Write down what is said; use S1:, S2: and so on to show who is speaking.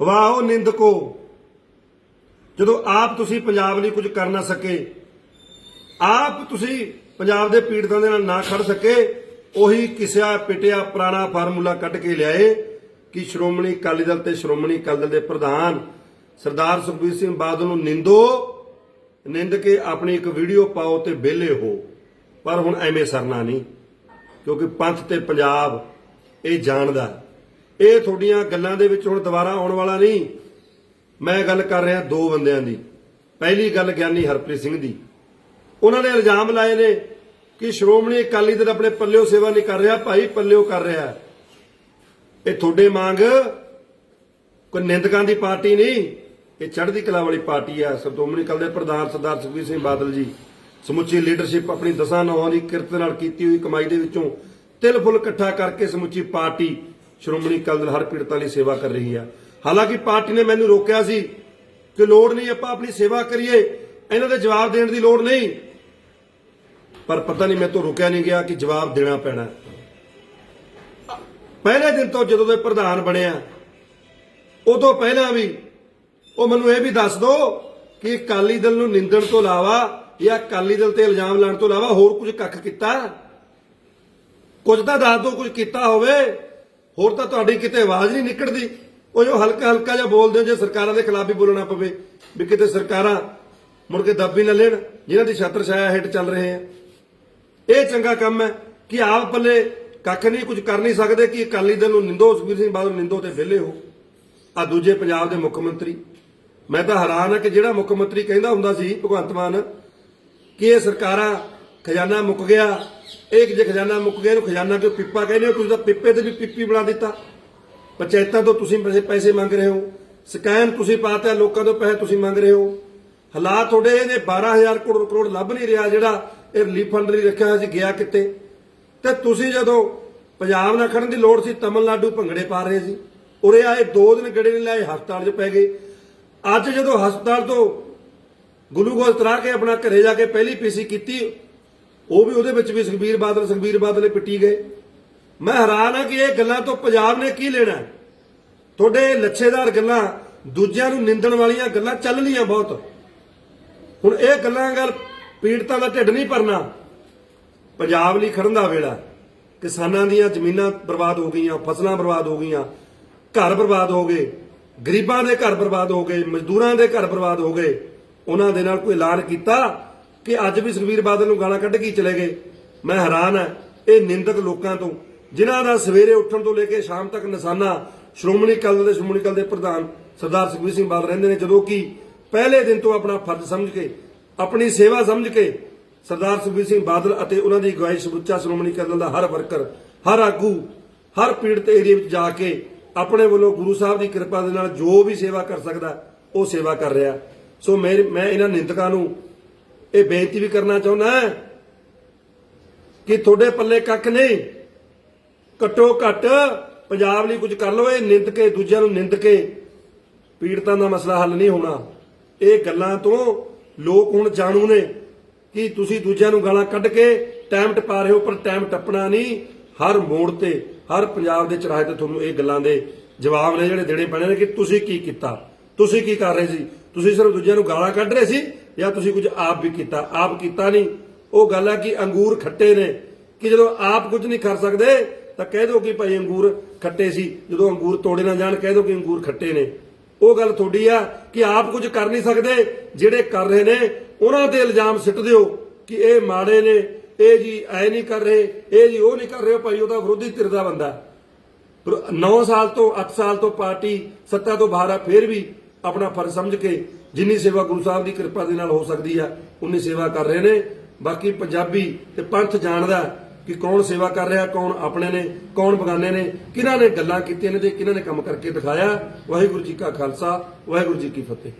S1: ਵਾਹੋ ਨਿੰਦਕੋ। ਜਦੋਂ ਆਪ ਤੁਸੀਂ ਪੰਜਾਬ ਲਈ ਕੁਝ ਕਰ ਨਾ ਸਕੇ, ਆਪ ਤੁਸੀਂ ਪੰਜਾਬ ਦੇ ਪੀੜਤਾਂ ਦੇ ਨਾਲ ਨਾ ਖੜ ਸਕੇ, ਉਹੀ ਕਿਸਿਆ ਪਿਟਿਆ ਪੁਰਾਣਾ ਫਾਰਮੂਲਾ ਕੱਢ ਕੇ ਲਿਆਏ ਕਿ ਸ਼੍ਰੋਮਣੀ ਅਕਾਲੀ ਦਲ ਤੇ ਸ਼੍ਰੋਮਣੀ ਅਕਾਲੀ ਦਲ ਦੇ ਪ੍ਰਧਾਨ ਸਰਦਾਰ ਸੁਖਬੀਰ ਸਿੰਘ ਬਾਦਲ ਨੂੰ ਨਿੰਦੋ, ਨਿੰਦ ਕੇ ਆਪਣੀ ਇੱਕ ਵੀਡੀਓ ਪਾਓ ਤੇ ਵਿਹਲੇ ਹੋ। ਪਰ ਹੁਣ ਐਵੇਂ ਸਰਨਾ ਨਹੀਂ, ਕਿਉਂਕਿ ਪੰਥ ਤੇ ਪੰਜਾਬ ਇਹ ਜਾਣਦਾ ਇਹ ਤੁਹਾਡੀਆਂ ਗੱਲਾਂ ਦੇ ਵਿੱਚ ਹੁਣ ਦੁਬਾਰਾ ਆਉਣ ਵਾਲਾ ਨਹੀਂ। ਮੈਂ ਗੱਲ ਕਰ ਰਿਹਾ ਦੋ ਬੰਦਿਆਂ ਦੀ। ਪਹਿਲੀ ਗੱਲ ਗਿਆਨੀ ਹਰਪ੍ਰੀਤ ਸਿੰਘ ਦੀ। ਉਹਨਾਂ ਨੇ ਇਲਜ਼ਾਮ ਲਾਏ ਨੇ ਕਿ ਸ਼੍ਰੋਮਣੀ ਅਕਾਲੀ ਦਲ ਆਪਣੇ ਪੱਲਿਓ ਸੇਵਾ ਨਹੀਂ ਕਰ ਰਿਹਾ, ਭਾਈ ਪੱਲਿਓ ਕਰ ਰਿਹਾ। ਇਹ ਤੁਹਾਡੇ ਮੰਗ ਕੋਈ ਨਿੰਦਕਾਂ ਦੀ ਪਾਰਟੀ ਨਹੀਂ, ਇਹ ਚੜ੍ਹਦੀ ਕਲਾ ਵਾਲੀ ਪਾਰਟੀ ਆ। ਸ਼੍ਰੋਮਣੀ ਅਕਾਲੀ ਦੇ ਪ੍ਰਧਾਨ ਸਰਦਾਰ ਸੁਖਬੀਰ ਸਿੰਘ ਬਾਦਲ ਜੀ। ਸਮੁੱਚੀ ਲੀਡਰਸ਼ਿਪ ਆਪਣੀ ਦਸਾਂ ਨੌਹਾਂ ਦੀ ਕਿਰਤ ਨਾਲ ਕੀਤੀ ਹੋਈ ਕਮਾਈ ਦੇ ਵਿੱਚੋਂ ਤਿਲ ਫੁੱਲ ਇਕੱਠਾ ਕਰਕੇ ਸਮੁੱਚੀ ਪਾਰਟੀ ਸ਼੍ਰੋਮਣੀ ਅਕਾਲੀ ਦਲ ਹਰ ਪੀੜਤਾਂ ਲਈ ਸੇਵਾ ਕਰ ਰਹੀ ਆ। ਹਾਲਾਂਕਿ ਪਾਰਟੀ ਨੇ ਮੈਨੂੰ ਰੋਕਿਆ ਸੀ ਕਿ ਲੋੜ ਨਹੀਂ ਆਪਾਂ ਆਪਣੀ ਸੇਵਾ ਕਰੀਏ, ਇਹਨਾਂ ਦੇ ਜਵਾਬ ਦੇਣ ਦੀ ਲੋੜ ਨਹੀਂ। ਪਰ ਪਤਾ ਨਹੀਂ ਮੇਰੇ ਤੋਂ ਰੁਕਿਆ ਨਹੀਂ ਗਿਆ ਕਿ ਜਵਾਬ ਦੇਣਾ ਪੈਣਾ। ਪਹਿਲੇ ਦਿਨ ਤੋਂ ਜਦੋਂ ਦੇ ਪ੍ਰਧਾਨ ਬਣਿਆ ਉਦੋਂ ਪਹਿਲਾਂ ਵੀ ਉਹ ਮੈਨੂੰ ਇਹ ਵੀ ਦੱਸ ਦਿਓ ਕਿ ਅਕਾਲੀ ਦਲ ਨੂੰ ਨਿੰਦਣ ਤੋਂ ਇਲਾਵਾ ਜਾਂ ਅਕਾਲੀ ਦਲ ਤੇ ਇਲਜ਼ਾਮ ਲਾਉਣ ਤੋਂ ਇਲਾਵਾ ਹੋਰ ਕੁਝ ਕੱਖ ਕੀਤਾ? ਕੁਝ ਤਾਂ ਦੱਸ ਦੋ, ਕੁਝ ਕੀਤਾ ਹੋਵੇ। ਹੋਰ ਤਾਂ ਤੁਹਾਡੀ ਕਿਤੇ ਆਵਾਜ਼ ਨਹੀਂ ਨਿਕਲਦੀ। ਉਹ ਜੋ ਹਲਕਾ ਹਲਕਾ ਜਿਹਾ ਬੋਲਦੇ ਹੋ, ਜੇ ਸਰਕਾਰਾਂ ਦੇ ਖਿਲਾਫ ਵੀ ਬੋਲਣਾ ਪਵੇ, ਵੀ ਕਿਤੇ ਸਰਕਾਰਾਂ ਮੁੜ ਕੇ ਦੱਬੀ ਨਾ ਲੈਣ, ਜਿਨ੍ਹਾਂ ਦੀ ਛਾਤਰ ਛਾਇਆ ਹੇਠ ਚੱਲ ਰਹੇ ਆ ਇਹ ਚੰਗਾ ਕੰਮ ਹੈ ਕਿ ਆਪ ਪੱਲੇ ਕੱਖ ਨਹੀਂ, ਕੁਝ ਕਰ ਨਹੀਂ ਸਕਦੇ ਕਿ ਅਕਾਲੀ ਦਲ ਨੂੰ ਨਿੰਦੋ, ਸੁਖਬੀਰ ਸਿੰਘ ਬਾਦਲ ਨਿੰਦੋ ਤੇ ਵਿਹਲੇ ਹੋ। ਆ ਦੂਜੇ ਪੰਜਾਬ ਦੇ ਮੁੱਖ ਮੰਤਰੀ। ਮੈਂ ਤਾਂ ਹੈਰਾਨ ਹਾਂ ਕਿ ਜਿਹੜਾ ਮੁੱਖ ਮੰਤਰੀ ਕਹਿੰਦਾ ਹੁੰਦਾ ਸੀ, ਭਗਵੰਤ ਮਾਨ, ਕਿ ਇਹ ਸਰਕਾਰਾਂ ਖਜ਼ਾਨਾ ਮੁੱਕ ਗਿਆ ਇਹ ਜੇ ਖਜ਼ਾਨਾ ਮੁੱਕ ਗਿਆ ਇਹਨੂੰ ਖਜ਼ਾਨਾ ਕਿਉਂ ਪਿੱਪਾ ਕਹਿੰਦੇ ਹੋ, ਤੁਸੀਂ ਤਾਂ ਪਿੱਪੇ ਤੇ ਵੀ ਪਿੱਪੀ ਬਣਾ ਦਿੱਤਾ। ਪੰਚਾਇਤਾਂ ਤੋਂ ਤੁਸੀਂ ਪੈਸੇ ਮੰਗ ਰਹੇ ਹੋ। ਸਕੈਮ ਤੁਸੀਂ ਪਾਤਾ, ਲੋਕਾਂ ਤੋਂ ਪੈਸੇ ਤੁਸੀਂ ਮੰਗ ਰਹੇ ਹੋ। ਹਾਲਾਤ ਤੁਹਾਡੇ ਇਹਨੇ 12000 ਕਰੋੜ ਕਰੋੜ ਲੱਭ ਨਹੀਂ ਰਿਹਾ ਜਿਹੜਾ ਇਹ ਰਿਲੀਫ ਫੰਡ ਲਈ ਰੱਖਿਆ ਹੋਇਆ ਸੀ, ਗਿਆ ਕਿਤੇ। ਤੇ ਤੁਸੀਂ ਜਦੋਂ ਪੰਜਾਬ ਨਾਲ ਖੜਨ ਦੀ ਲੋੜ ਸੀ, ਤਮਿਲਨਾਡੂ ਭੰਗੜੇ ਪਾ ਰਹੇ ਸੀ। ਉਰੇ ਆਏ, ਦੋ ਦਿਨ ਗੜੇ ਨਹੀਂ ਲਾਏ, ਹਸਪਤਾਲ 'ਚ ਪੈ ਗਏ। ਅੱਜ ਜਦੋਂ ਹਸਪਤਾਲ ਤੋਂ ਗਲੂਕੋਜ਼ ਤਰਾ ਕੇ ਆਪਣਾ ਘਰੇ ਜਾ ਕੇ ਪਹਿਲੀ ਪੀਸੀ ਕੀਤੀ ਉਹ ਵੀ ਉਹਦੇ ਵਿੱਚ ਵੀ ਸੁਖਬੀਰ ਬਾਦਲ ਸੁਖਬੀਰ ਬਾਦਲ ਪਿੱਟੀ ਗਏ। ਮੈਂ ਹੈਰਾਨ ਹਾਂ ਕਿ ਇਹ ਗੱਲਾਂ ਤੋਂ ਪੰਜਾਬ ਨੇ ਕੀ ਲੈਣਾ ਤੁਹਾਡੇ ਲੱਛੇਦਾਰ ਗੱਲਾਂ, ਦੂਜਿਆਂ ਨੂੰ ਨਿੰਦਣ ਵਾਲੀਆਂ ਗੱਲਾਂ ਚੱਲ ਲੀਆਂ ਬਹੁਤ। ਹੁਣ ਇਹ ਗੱਲਾਂ ਗੱਲ ਪੀੜਤਾਂ ਦਾ ਢਿੱਡ ਨਹੀਂ ਭਰਨਾ। ਪੰਜਾਬ ਲਈ ਖੜਨ ਦਾ ਵੇਲਾ ਕਿਸਾਨਾਂ ਦੀਆਂ ਜ਼ਮੀਨਾਂ ਬਰਬਾਦ ਹੋ ਗਈਆਂ, ਫਸਲਾਂ ਬਰਬਾਦ ਹੋ ਗਈਆਂ, ਘਰ ਬਰਬਾਦ ਹੋ ਗਏ, ਗਰੀਬਾਂ ਦੇ ਘਰ ਬਰਬਾਦ ਹੋ ਗਏ, ਮਜ਼ਦੂਰਾਂ ਦੇ ਘਰ ਬਰਬਾਦ ਹੋ ਗਏ। ਉਹਨਾਂ ਦੇ ਨਾਲ ਕੋਈ ਐਲਾਨ ਕੀਤਾ? ਕਿ ਅੱਜ ਵੀ ਸੁਖਬੀਰ ਬਾਦਲ ਨੂੰ ਗਾਲਾਂ ਕੱਢ ਕੇ ਚਲੇ ਗਏ। ਮੈਂ ਹੈਰਾਨ ਹਾਂ, ਇਹ ਨਿੰਦਕ ਲੋਕਾਂ ਤੋਂ, ਜਿਨ੍ਹਾਂ ਦਾ ਸਵੇਰੇ ਉੱਠਣ ਤੋਂ ਲੈ ਕੇ ਸ਼ਾਮ ਤੱਕ ਨਿਸ਼ਾਨਾ ਸ਼੍ਰੋਮਣੀ ਅਕਾਲੀ ਦਲ ਦੇ ਸ਼੍ਰੋਮਣੀ ਅਕਾਲੀ ਦੇ ਪ੍ਰਧਾਨ ਸਰਦਾਰ ਸੁਖਬੀਰ ਸਿੰਘ ਬਾਦਲ ਰਹਿੰਦੇ ਨੇ, ਜਦੋਂ ਕਿ ਪਹਿਲੇ ਦਿਨ ਤੋਂ ਆਪਣਾ ਫਰਜ਼ ਸਮਝ ਕੇ, ਆਪਣੀ ਸੇਵਾ ਸਮਝ ਕੇ ਸਰਦਾਰ ਸੁਖਬੀਰ ਸਿੰਘ ਬਾਦਲ ਅਤੇ ਉਹਨਾਂ ਦੀ ਅਗਵਾਈ ਸਮੁੱਚਾ ਸ਼੍ਰੋਮਣੀ ਅਕਾਲੀ ਦਲ ਦਾ ਹਰ ਵਰਕਰ, ਹਰ ਆਗੂ, ਹਰ ਪੀੜਤ ਏਰੀਆ ਵਿੱਚ ਜਾ ਕੇ ਆਪਣੇ ਵੱਲੋਂ ਗੁਰੂ ਸਾਹਿਬ ਦੀ ਕਿਰਪਾ ਦੇ ਨਾਲ ਜੋ ਵੀ ਸੇਵਾ ਕਰ ਸਕਦਾ, ਉਹ ਸੇਵਾ ਕਰ ਰਿਹਾ। ਸੋ ਮੈਂ ਮੈਂ ਇਹਨਾਂ ਨਿੰਦਕਾਂ ਨੂੰ ਇਹ ਬੇਨਤੀ ਵੀ ਕਰਨਾ ਚਾਹੁੰਦਾ ਕਿ ਤੁਹਾਡੇ ਪੱਲੇ ਕੱਖ ਨਹੀਂ। ਘੱਟੋ ਘੱਟ ਪੰਜਾਬ ਲਈ ਕੁਝ ਕਰ ਲਓ, ਇਹ ਨਿੰਦ ਕੇ, ਦੂਜਿਆਂ ਨੂੰ ਨਿੰਦ ਕੇ। ਪੀੜਤਾਂ ਦਾ ਮਸਲਾ ਹੱਲ ਨਹੀਂ ਹੋਣਾ। ਇਹ ਗੱਲਾਂ ਤੋਂ ਲੋਕ ਹੁਣ ਜਾਣੂ ਨੇ ਕਿ ਤੁਸੀਂ ਦੂਜਿਆਂ ਨੂੰ ਗਾਲਾਂ ਕੱਢ ਕੇ ਟਾਈਮ ਟਪਾ ਰਹੇ ਹੋ, ਪਰ ਟਾਈਮ ਟੱਪਣਾ ਨਹੀਂ। ਹਰ ਮੋੜ ਤੇ, ਹਰ ਪੰਜਾਬ ਦੇ ਚਰਾਹੇ ਤੇ ਤੁਹਾਨੂੰ ਇਹ ਗੱਲਾਂ ਦੇ ਜਵਾਬ ਨੇ ਜਿਹੜੇ ਦੇਣੇ ਪੈਣੇ ਨੇ ਕਿ ਤੁਸੀਂ ਕੀ ਕੀਤਾ? ਤੁਸੀਂ ਕੀ ਕਰ ਰਹੇ ਸੀ? ਤੁਸੀਂ ਸਿਰਫ ਦੂਜਿਆਂ ਨੂੰ ਗਾਲਾਂ ਕੱਢ ਰਹੇ ਸੀ ਜਾਂ ਤੁਸੀਂ ਕੁਝ ਆਪ ਵੀ ਕੀਤਾ? ਆਪ ਕੀਤਾ ਨਹੀਂ। ਉਹ ਗੱਲ ਹੈ ਕਿ ਅੰਗੂਰ ਖੱਟੇ ਨੇ। ਕਿ ਜਦੋਂ ਆਪ ਕੁਝ ਨਹੀਂ ਕਰ ਸਕਦੇ, ਤਾਂ ਕਹਿ ਦਿਓ ਕਿ ਭਾਈ ਅੰਗੂਰ ਖੱਟੇ ਸੀ। ਜਦੋਂ ਅੰਗੂਰ ਤੋੜੇ ਨਾ ਜਾਣ, ਕਹਿ ਦਿਓ ਕਿ ਅੰਗੂਰ ਖੱਟੇ ਨੇ। ਉਹ ਗੱਲ ਤੁਹਾਡੀ ਆ ਕਿ ਆਪ ਕੁਝ ਕਰ ਨਹੀਂ ਸਕਦੇ, ਜਿਹੜੇ ਕਰ ਰਹੇ ਨੇ, ਉਹਨਾਂ ਤੇ ਇਲਜ਼ਾਮ ਸਿੱਟ ਦਿਓ ਕਿ ਇਹ ਮਾੜੇ ਨੇ, ਇਹ ਜੀ ਐ ਨਹੀਂ ਕਰ ਰਹੇ, ਇਹ ਜੀ ਉਹ ਨਹੀਂ ਕਰ ਰਹੇ ਭਾਈ ਉਹਦਾ ਵਿਰੋਧੀ ਧਿਰ ਦਾ ਬੰਦਾ। 9 ਸਾਲ ਤੋਂ 8 ਸਾਲ ਤੋਂ ਪਾਰਟੀ ਸੱਤਾ ਤੋਂ ਬਾਹਰ ਆ, ਫਿਰ ਵੀ ਆਪਣਾ ਫਰਜ਼ ਸਮਝ ਕੇ ਜਿੰਨੀ ਸੇਵਾ ਗੁਰੂ ਸਾਹਿਬ ਦੀ ਕਿਰਪਾ ਦੇ ਨਾਲ ਹੋ ਸਕਦੀ ਆ, ਉਨੀ ਸੇਵਾ ਕਰ ਰਹੇ ਨੇ। ਬਾਕੀ ਪੰਜਾਬੀ ਤੇ ਪੰਥ ਜਾਣਦਾ ਕਿ ਕੌਣ ਸੇਵਾ ਕਰ ਰਿਹਾ, ਕੌਣ ਆਪਣੇ ਨੇ, ਕੌਣ ਬਗਾਨੇ ਨੇ, ਕਿਹਨਾਂ ਨੇ ਗੱਲਾਂ ਕੀਤੀਆਂ ਨੇ ਤੇ ਕਿਹਨਾਂ ਨੇ ਕੰਮ ਕਰਕੇ ਦਿਖਾਇਆ। ਵਾਹਿਗੁਰੂ ਜੀ ਕਾ ਖਾਲਸਾ, ਵਾਹਿਗੁਰੂ ਜੀ ਕੀ ਫਤਿਹ।